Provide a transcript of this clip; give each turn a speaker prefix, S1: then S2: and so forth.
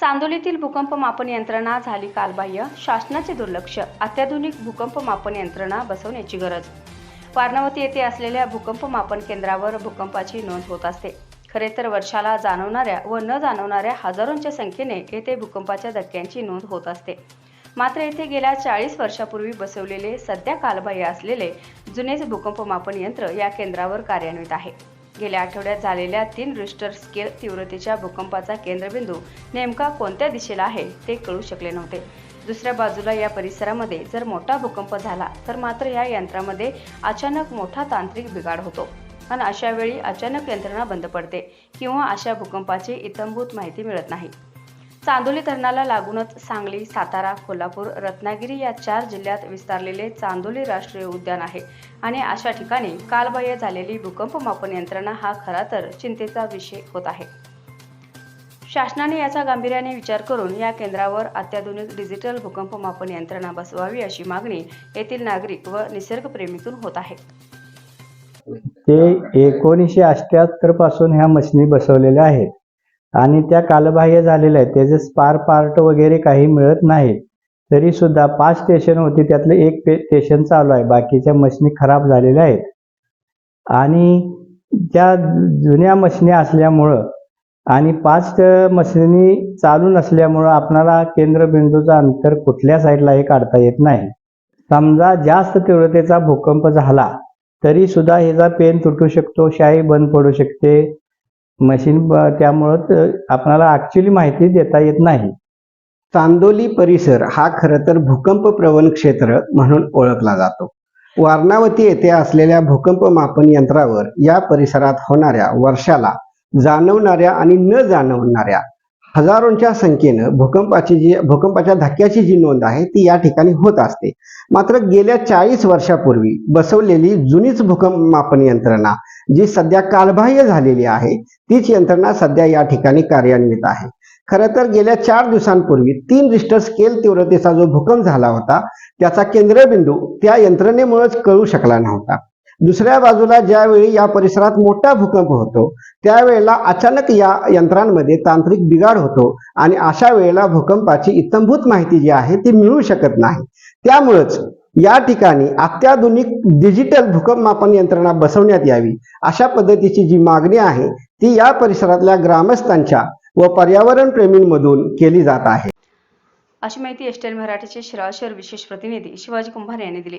S1: चांदोलीतील भूकंप मापन यंत्रणा झाली कालबाह्य. शासनाचे दुर्लक्ष. अत्याधुनिक भूकंप मापन यंत्रणा बसवण्याची गरज. वारणावती येथे असलेल्या भूकंप मापन केंद्रावर भूकंपाची नोंद होत असते. खरे तर वर्षाला जाणवणाऱ्या व न जाणवणाऱ्या हजारोंच्या संख्येने येथे भूकंपाच्या धक्क्यांची नोंद होत असते. मात्र येथे गेल्या चाळीस वर्षापूर्वी बसवलेले सध्या कालबाह्य असलेले जुनेच भूकंप मापन यंत्र या केंद्रावर कार्यान्वित आहे. गेल्या आठवड्यात झालेल्या तीन रिस्टर स्केल तीव्रतेच्या भूकंपाचा केंद्रबिंदू नेमका कोणत्या दिशेला आहे ते कळू शकले नव्हते. दुसऱ्या बाजूला या परिसरामध्ये जर मोठा भूकंप झाला तर मात्र या यंत्रामध्ये अचानक मोठा तांत्रिक बिघाड होतो. आणि अशा वेळी अचानक यंत्रणा बंद पडते किंवा अशा भूकंपाची इतंभूत माहिती मिळत नाही. चांदोली धरणाला लागूनच सांगली सातारा कोल्हापूर रत्नागिरी या चार जिल्ह्यात विस्तारलेले चांदोली राष्ट्रीय उद्यान आहे. आणि अशा ठिकाणी कालबाह्य झालेली भूकंप मापन यंत्रणा हा खरा तर चिंतेचा विषय होत आहे. शासनाने याचा गांभीर्याने विचार करून या केंद्रावर अत्याधुनिक डिजिटल भूकंप मापन यंत्रणा बसवावी अशी मागणी येथील नागरिक व निसर्गप्रेमीतून होत आहे.
S2: ते एकोणीसशे अठ्ठ्याहत्तरपासून ह्या मशिनी बसवलेल्या आहेत. आणि त्या कालबाह्य झालेल्या आहेत. त्याचे स्पार पार्ट वगैरे काही मिळत नाही तरी सुद्धा पाच स्टेशन होती. त्यातलं एक पे स्टेशन चालू आहे. बाकीच्या मशिनी खराब झालेल्या आहेत. आणि त्या जुन्या मशिनी असल्यामुळं आणि पाच मशिनी चालू नसल्यामुळं आपणाला केंद्रबिंदूचं अंतर कुठल्या साईडला हे काढता येत नाही. समजा जास्त तीव्रतेचा भूकंप झाला तरी सुद्धा ह्याचा पेन तुटू शकतो शाई बंद पडू शकते. मशीन त्यामुळं आपणाला ऍक्च्युली माहिती देता येत नाही.
S3: चांदोली परिसर हा खरं तर भूकंप प्रवण क्षेत्र म्हणून ओळखला जातो. वारणावती येथे असलेल्या भूकंप मापन यंत्रावर या परिसरात होणाऱ्या वर्षाला जाणवणाऱ्या आणि न जाणवणाऱ्या हजारोंच्या संख्येनं भूकंपाची जी भूकंपाच्या धक्क्याची जी नोंद आहे ती या ठिकाणी होत असते. मात्र गेल्या चाळीस वर्षापूर्वी बसवलेली जुनीच भूकंप मापन यंत्रणा जी सध्या कालबाह्य झालेली आहे तीच यंत्रणा सध्या या ठिकाणी कार्यान्वित आहे. खरं तर गेल्या चार दिवसांपूर्वी तीन रिस्टर स्केल तीव्रतेचा जो भूकंप झाला होता त्याचा केंद्रबिंदू त्या यंत्रणेमुळेच कळू शकला नव्हता. दुसऱ्या बाजूला ज्यावेळी या परिसरात मोठा भूकंप होतो त्यावेळेला अचानक या यंत्रांमध्ये तांत्रिक बिघाड होतो आणि अशा वेळेला भूकंपाची इत्तंभूत माहिती जी आहे ती मिळू शकत नाही. त्यामुळंच या ठिकाणी अत्याधुनिक डिजिटल भूकंप मापन यंत्रणा बसवण्यात यावी अशा पद्धतीची जी मागणी आहे ती या परिसरातल्या ग्रामस्थांच्या व पर्यावरण प्रेमींमधून केली जात आहे.
S1: अशी माहिती एस्टेल मराठीचे शिराशर विशेष प्रतिनिधी शिवाजी कुंभार यांनी दिली.